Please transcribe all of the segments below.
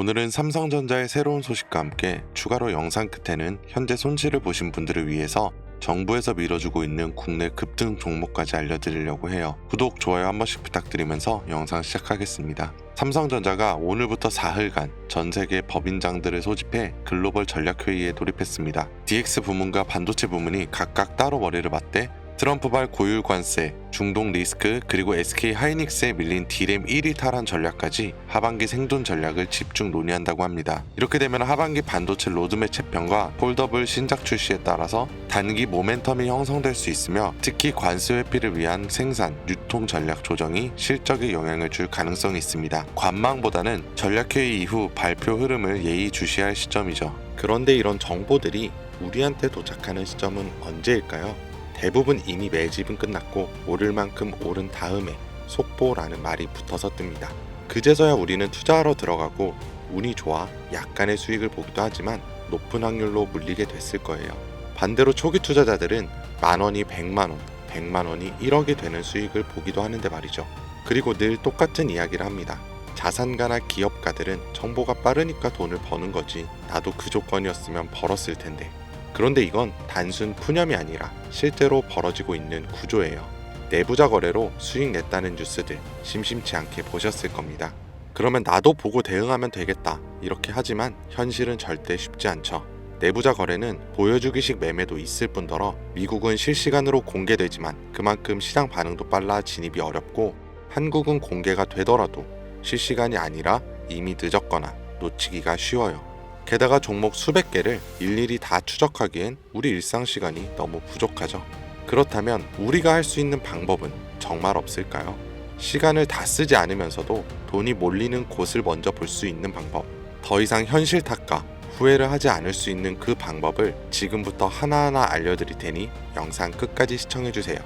오늘은 삼성전자의 새로운 소식과 함께 추가로 영상 끝에는 현재 손실을 보신 분들을 위해서 정부에서 밀어주고 있는 국내 급등 종목까지 알려드리려고 해요. 구독, 좋아요 한 번씩 부탁드리면서 영상 시작하겠습니다. 삼성전자가 오늘부터 사흘간 전 세계 법인장들을 소집해 글로벌 전략회의에 돌입했습니다. DX 부문과 반도체 부문이 각각 따로 머리를 맞대 트럼프발 고율 관세, 중동 리스크, 그리고 SK 하이닉스에 밀린 디램 1위 탈환 전략까지 하반기 생존 전략을 집중 논의한다고 합니다. 이렇게 되면 하반기 반도체 로드맵 채평과 폴더블 신작 출시에 따라서 단기 모멘텀이 형성될 수 있으며 특히 관세 회피를 위한 생산, 유통 전략 조정이 실적에 영향을 줄 가능성이 있습니다. 관망보다는 전략회의 이후 발표 흐름을 예의주시할 시점이죠. 그런데 이런 정보들이 우리한테 도착하는 시점은 언제일까요? 대부분 이미 매집은 끝났고 오를 만큼 오른 다음에 속보라는 말이 붙어서 뜹니다. 그제서야 우리는 투자하러 들어가고 운이 좋아 약간의 수익을 보기도 하지만 높은 확률로 물리게 됐을 거예요. 반대로 초기 투자자들은 만 원이 100만 원, 100만 원이 1억이 되는 수익을 보기도 하는데 말이죠. 그리고 늘 똑같은 이야기를 합니다. 자산가나 기업가들은 정보가 빠르니까 돈을 버는 거지. 나도 그 조건이었으면 벌었을 텐데. 그런데 이건 단순 푸념이 아니라 실제로 벌어지고 있는 구조예요. 내부자 거래로 수익 냈다는 뉴스들 심심치 않게 보셨을 겁니다. 그러면 나도 보고 대응하면 되겠다. 이렇게 하지만 현실은 절대 쉽지 않죠. 내부자 거래는 보여주기식 매매도 있을 뿐더러 미국은 실시간으로 공개되지만 그만큼 시장 반응도 빨라 진입이 어렵고 한국은 공개가 되더라도 실시간이 아니라 이미 늦었거나 놓치기가 쉬워요. 게다가 종목 수백 개를 일일이 다 추적하기엔 우리 일상 시간이 너무 부족하죠. 그렇다면 우리가 할 수 있는 방법은 정말 없을까요? 시간을 다 쓰지 않으면서도 돈이 몰리는 곳을 먼저 볼 수 있는 방법. 더 이상 현실 탓과 후회를 하지 않을 수 있는 그 방법을 지금부터 하나하나 알려드릴 테니 영상 끝까지 시청해주세요.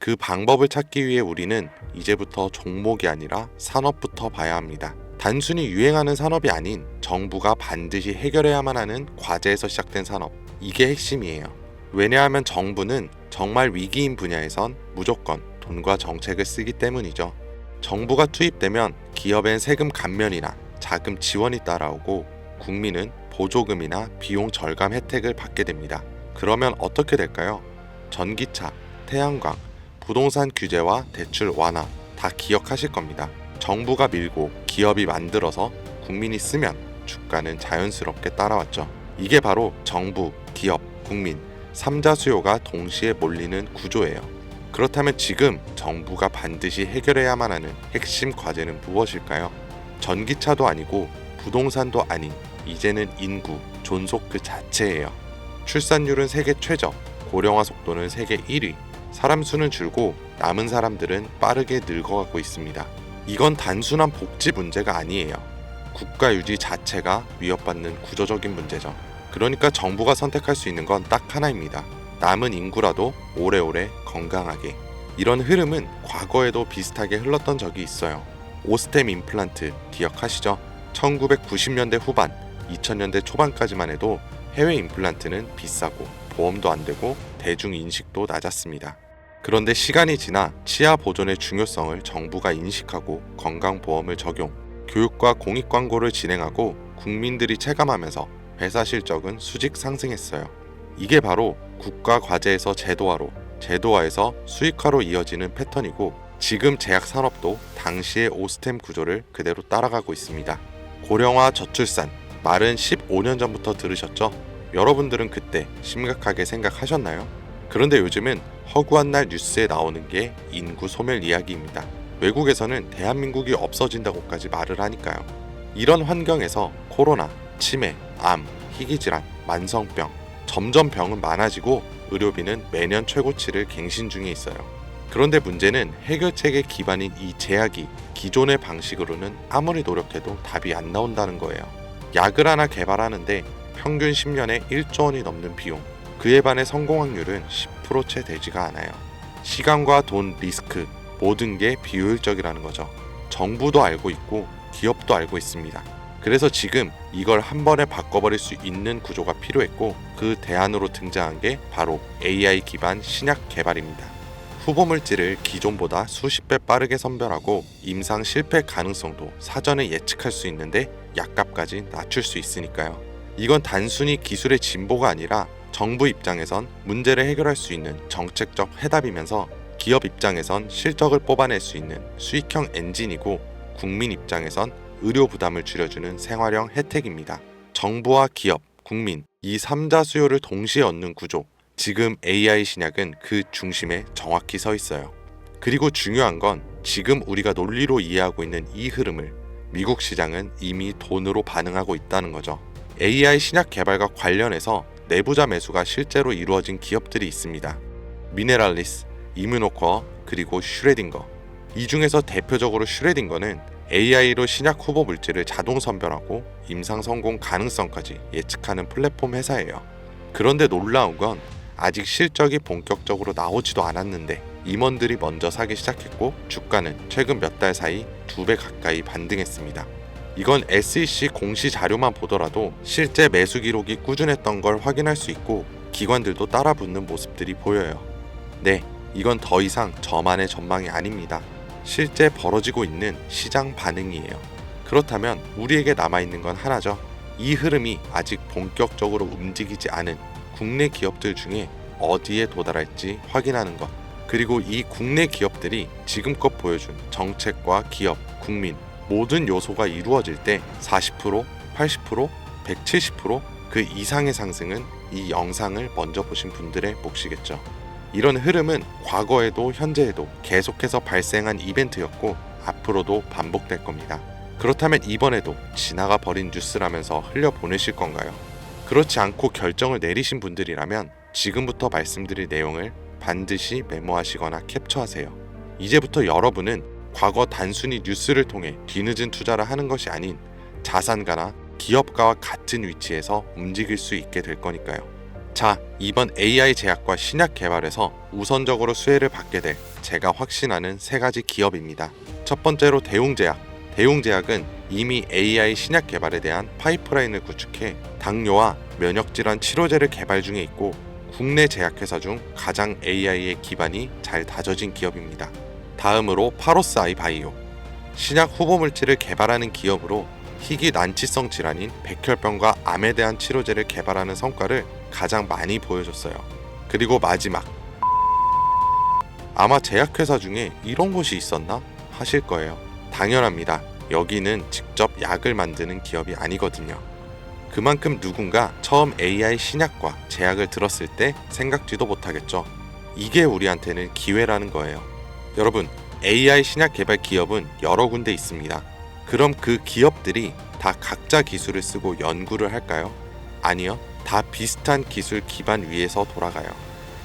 그 방법을 찾기 위해 우리는 이제부터 종목이 아니라 산업부터 봐야 합니다. 단순히 유행하는 산업이 아닌 정부가 반드시 해결해야만 하는 과제에서 시작된 산업. 이게 핵심이에요. 왜냐하면 정부는 정말 위기인 분야에선 무조건 돈과 정책을 쓰기 때문이죠. 정부가 투입되면 기업엔 세금 감면이나 자금 지원이 따라오고 국민은 보조금이나 비용 절감 혜택을 받게 됩니다. 그러면 어떻게 될까요? 전기차, 태양광, 부동산 규제와 대출 완화 다 기억하실 겁니다. 정부가 밀고 기업이 만들어서 국민이 쓰면 주가는 자연스럽게 따라왔죠. 이게 바로 정부, 기업, 국민, 삼자 수요가 동시에 몰리는 구조예요. 그렇다면 지금 정부가 반드시 해결해야만 하는 핵심 과제는 무엇일까요? 전기차도 아니고 부동산도 아닌 이제는 인구, 존속 그 자체예요. 출산율은 세계 최저, 고령화 속도는 세계 1위, 사람 수는 줄고 남은 사람들은 빠르게 늙어가고 있습니다. 이건 단순한 복지 문제가 아니에요. 국가 유지 자체가 위협받는 구조적인 문제죠. 그러니까 정부가 선택할 수 있는 건 딱 하나입니다. 남은 인구라도 오래오래 건강하게. 이런 흐름은 과거에도 비슷하게 흘렀던 적이 있어요. 오스템 임플란트 기억하시죠? 1990년대 후반, 2000년대 초반까지만 해도 해외 임플란트는 비싸고 보험도 안 되고 대중 인식도 낮았습니다. 그런데 시간이 지나 치아 보존의 중요성을 정부가 인식하고 건강보험을 적용, 교육과 공익 광고를 진행하고 국민들이 체감하면서 회사 실적은 수직 상승했어요. 이게 바로 국가 과제에서 제도화로, 제도화에서 수익화로 이어지는 패턴이고 지금 제약 산업도 당시의 오스템 구조를 그대로 따라가고 있습니다. 고령화 저출산, 말은 15년 전부터 들으셨죠? 여러분들은 그때 심각하게 생각하셨나요? 그런데 요즘은 허구한 날 뉴스에 나오는 게 인구 소멸 이야기입니다. 외국에서는 대한민국이 없어진다고까지 말을 하니까요. 이런 환경에서 코로나, 치매, 암, 희귀질환, 만성병, 점점 병은 많아지고 의료비는 매년 최고치를 갱신 중에 있어요. 그런데 문제는 해결책의 기반인 이 제약이 기존의 방식으로는 아무리 노력해도 답이 안 나온다는 거예요. 약을 하나 개발하는데 평균 10년에 1조 원이 넘는 비용, 그에 반해 성공 확률은 10%채 되지가 않아요. 시간과 돈, 리스크 모든 게 비효율적이라는 거죠. 정부도 알고 있고 기업도 알고 있습니다. 그래서 지금 이걸 한 번에 바꿔버릴 수 있는 구조가 필요했고 그 대안으로 등장한 게 바로 AI 기반 신약 개발입니다. 후보 물질을 기존보다 수십 배 빠르게 선별하고 임상 실패 가능성도 사전에 예측할 수 있는데 약값까지 낮출 수 있으니까요. 이건 단순히 기술의 진보가 아니라 정부 입장에선 문제를 해결할 수 있는 정책적 해답이면서 기업 입장에선 실적을 뽑아낼 수 있는 수익형 엔진이고 국민 입장에선 의료 부담을 줄여주는 생활형 혜택입니다. 정부와 기업, 국민 이 3자 수요를 동시에 얻는 구조. 지금 AI 신약은 그 중심에 정확히 서 있어요. 그리고 중요한 건 지금 우리가 논리로 이해하고 있는 이 흐름을 미국 시장은 이미 돈으로 반응하고 있다는 거죠. AI 신약 개발과 관련해서 내부자 매수가 실제로 이루어진 기업들이 있습니다. 미네랄리스, 이뮤노커, 그리고 슈레딩거. 이 중에서 대표적으로 슈레딩거는 AI로 신약 후보 물질을 자동 선별하고 임상 성공 가능성까지 예측하는 플랫폼 회사예요. 그런데 놀라운 건 아직 실적이 본격적으로 나오지도 않았는데 임원들이 먼저 사기 시작했고 주가는 최근 몇 달 사이 두 배 가까이 반등했습니다. 이건 SEC 공시 자료만 보더라도 실제 매수 기록이 꾸준했던 걸 확인할 수 있고 기관들도 따라 붙는 모습들이 보여요. 네, 이건 더 이상 저만의 전망이 아닙니다. 실제 벌어지고 있는 시장 반응이에요. 그렇다면 우리에게 남아있는 건 하나죠. 이 흐름이 아직 본격적으로 움직이지 않은 국내 기업들 중에 어디에 도달할지 확인하는 것. 그리고 이 국내 기업들이 지금껏 보여준 정책과 기업, 국민 모든 요소가 이루어질 때 40%, 80%, 170%그 이상의 상승은 이 영상을 먼저 보신 분들의 몫이겠죠. 이런 흐름은 과거에도 현재에도 계속해서 발생한 이벤트였고 앞으로도 반복될 겁니다. 그렇다면 이번에도 지나가 버린 뉴스라면서 흘려보내실 건가요? 그렇지 않고 결정을 내리신 분들이라면 지금부터 말씀드릴 내용을 반드시 메모하시거나 캡처하세요. 이제부터 여러분은 과거 단순히 뉴스를 통해 뒤늦은 투자를 하는 것이 아닌 자산가나 기업가와 같은 위치에서 움직일 수 있게 될 거니까요. 자, 이번 AI 제약과 신약 개발에서 우선적으로 수혜를 받게 될 제가 확신하는 세 가지 기업입니다. 첫 번째로 대웅제약. 대웅제약은 이미 AI 신약 개발에 대한 파이프라인을 구축해 당뇨와 면역질환 치료제를 개발 중에 있고 국내 제약회사 중 가장 AI의 기반이 잘 다져진 기업입니다. 다음으로 파로스 아이 바이오. 신약 후보 물질을 개발하는 기업으로 희귀 난치성 질환인 백혈병과 암에 대한 치료제를 개발하는 성과를 가장 많이 보여줬어요. 그리고 마지막. 아마 제약회사 중에 이런 곳이 있었나 하실 거예요. 당연합니다. 여기는 직접 약을 만드는 기업이 아니거든요. 그만큼 누군가 처음 AI 신약과 제약을 들었을 때 생각지도 못하겠죠. 이게 우리한테는 기회라는 거예요. 여러분, AI 신약 개발 기업은 여러 군데 있습니다. 그럼 그 기업들이 다 각자 기술을 쓰고 연구를 할까요? 아니요. 다 비슷한 기술 기반 위에서 돌아가요.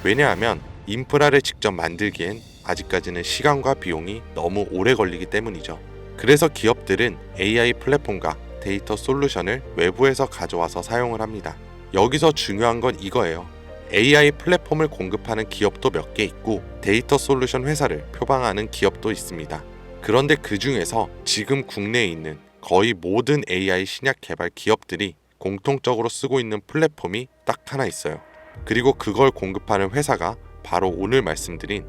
왜냐하면 인프라를 직접 만들기엔 아직까지는 시간과 비용이 너무 오래 걸리기 때문이죠. 그래서 기업들은 AI 플랫폼과 데이터 솔루션을 외부에서 가져와서 사용을 합니다. 여기서 중요한 건 이거예요. AI 플랫폼을 공급하는 기업도 몇 개 있고 데이터 솔루션 회사를 표방하는 기업도 있습니다. 그런데 그 중에서 지금 국내에 있는 거의 모든 AI 신약 개발 기업들이 공통적으로 쓰고 있는 플랫폼이 딱 하나 있어요. 그리고 그걸 공급하는 회사가 바로 오늘 말씀드린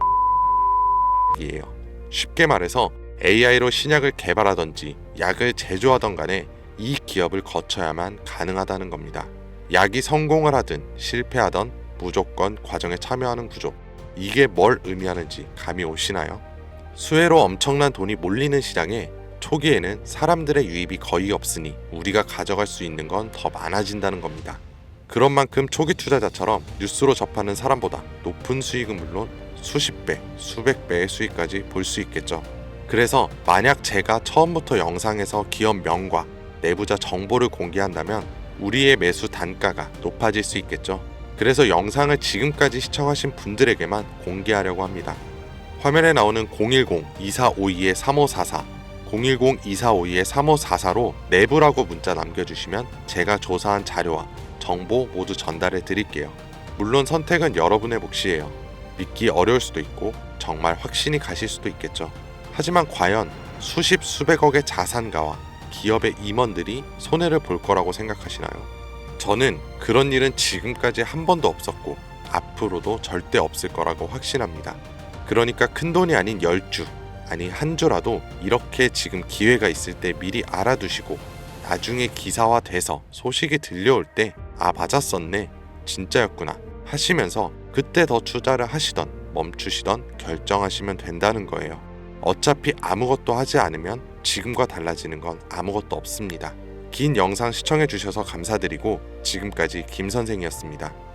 이에요. 쉽게 말해서 AI로 신약을 개발하던지 약을 제조하던 간에 이 기업을 거쳐야만 가능하다는 겁니다. 약이 성공을 하든 실패하던 무조건 과정에 참여하는 구조. 이게 뭘 의미하는지 감이 오시나요? 수혜로 엄청난 돈이 몰리는 시장에 초기에는 사람들의 유입이 거의 없으니 우리가 가져갈 수 있는 건 더 많아진다는 겁니다. 그런 만큼 초기 투자자처럼 뉴스로 접하는 사람보다 높은 수익은 물론 수십 배, 수백 배의 수익까지 볼 수 있겠죠. 그래서 만약 제가 처음부터 영상에서 기업 명과 내부자 정보를 공개한다면 우리의 매수 단가가 높아질 수 있겠죠. 그래서 영상을 지금까지 시청하신 분들에게만 공개하려고 합니다. 화면에 나오는 010-2452-3544 010-2452-3544로 내부라고 문자 남겨주시면 제가 조사한 자료와 정보 모두 전달해 드릴게요. 물론 선택은 여러분의 몫이에요. 믿기 어려울 수도 있고 정말 확신이 가실 수도 있겠죠. 하지만 과연 수십 수백억의 자산가와 기업의 임원들이 손해를 볼 거라고 생각하시나요? 저는 그런 일은 지금까지 한 번도 없었고 앞으로도 절대 없을 거라고 확신합니다. 그러니까 큰 돈이 아닌 10주, 아니 한 주라도 이렇게 지금 기회가 있을 때 미리 알아두시고 나중에 기사화 돼서 소식이 들려올 때 아 맞았었네 진짜였구나 하시면서 그때 더 투자를 하시던 멈추시던 결정하시면 된다는 거예요. 어차피 아무것도 하지 않으면 지금과 달라지는 건 아무것도 없습니다. 긴 영상 시청해 주셔서 감사드리고 지금까지 김 선생이었습니다.